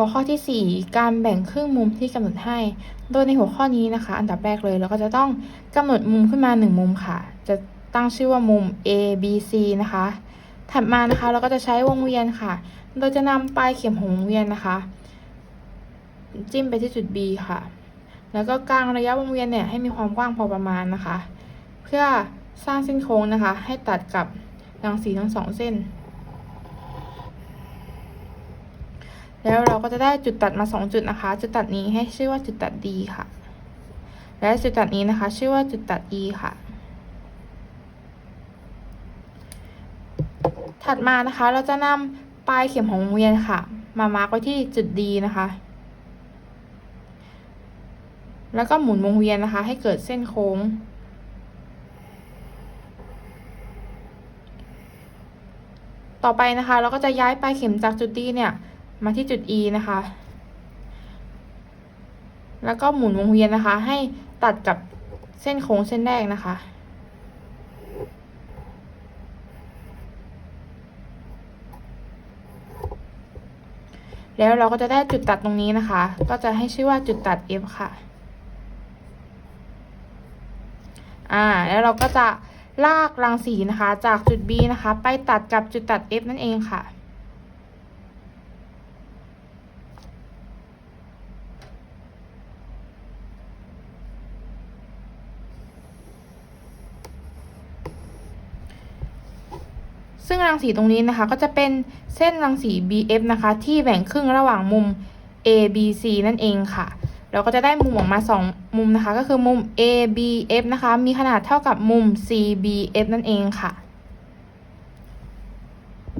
หัวข้อที่ 4 การแบ่งครึ่งมุมที่กำหนดให้ โดยในหัวข้อนี้นะคะ อันดับแรกเลยเราก็จะต้องกำหนดมุมขึ้นมา 1 มุมค่ะ จะตั้งชื่อว่ามุม A B C นะคะ ถัดมานะคะเราก็จะใช้วงเวียนค่ะ โดยจะนำปลายเข็มของวงเวียนนะคะ จิ้มไปที่จุด B ค่ะ แล้วก็กางระยะวงเวียนเนี่ยให้มีความกว้างพอประมาณนะคะ เพื่อสร้างเส้นโค้งนะคะ ให้ตัดกับรังสีทั้งสองเส้น แล้วเราก็จะได้จุดตัดมา 2 จุดนะคะ จุดตัดนี้ให้ชื่อว่าจุดตัด D ค่ะ และจุดตัดนี้นะคะ ชื่อว่าจุดตัด E ค่ะ ถัดมานะคะเราจะนำปลายเข็มของวงเวียนค่ะ มามาร์กไว้ที่จุด D นะคะ แล้วก็หมุนวงเวียนนะคะ ให้เกิดเส้นโค้งต่อไปนะคะ เราก็จะย้ายปลายเข็มจากจุด D เนี่ย มาที่จุด E นะคะ แล้วก็หมุนวงเวียนนะคะ ให้ตัดกับเส้นโค้งเส้นแรกนะคะ แล้วเราก็จะได้จุดตัดตรงนี้นะคะ ก็จะให้ชื่อว่าจุดตัด F ค่ะ อ่า แล้วเราก็จะลากรังสีนะคะ จากจุด B นะคะ ไปตัดกับจุดตัด F นั่นเองค่ะ ซึ่งรังสีตรงนี้นะคะก็จะเป็นเส้นรังสี BF นะคะ ที่แบ่งครึ่งระหว่างมุม A B C นั่นเองค่ะ เราก็จะได้มุมออกมา 2 มุมนะคะ ก็คือมุม A B F นะคะ มีขนาดเท่ากับมุม C B F นั่นเองค่ะ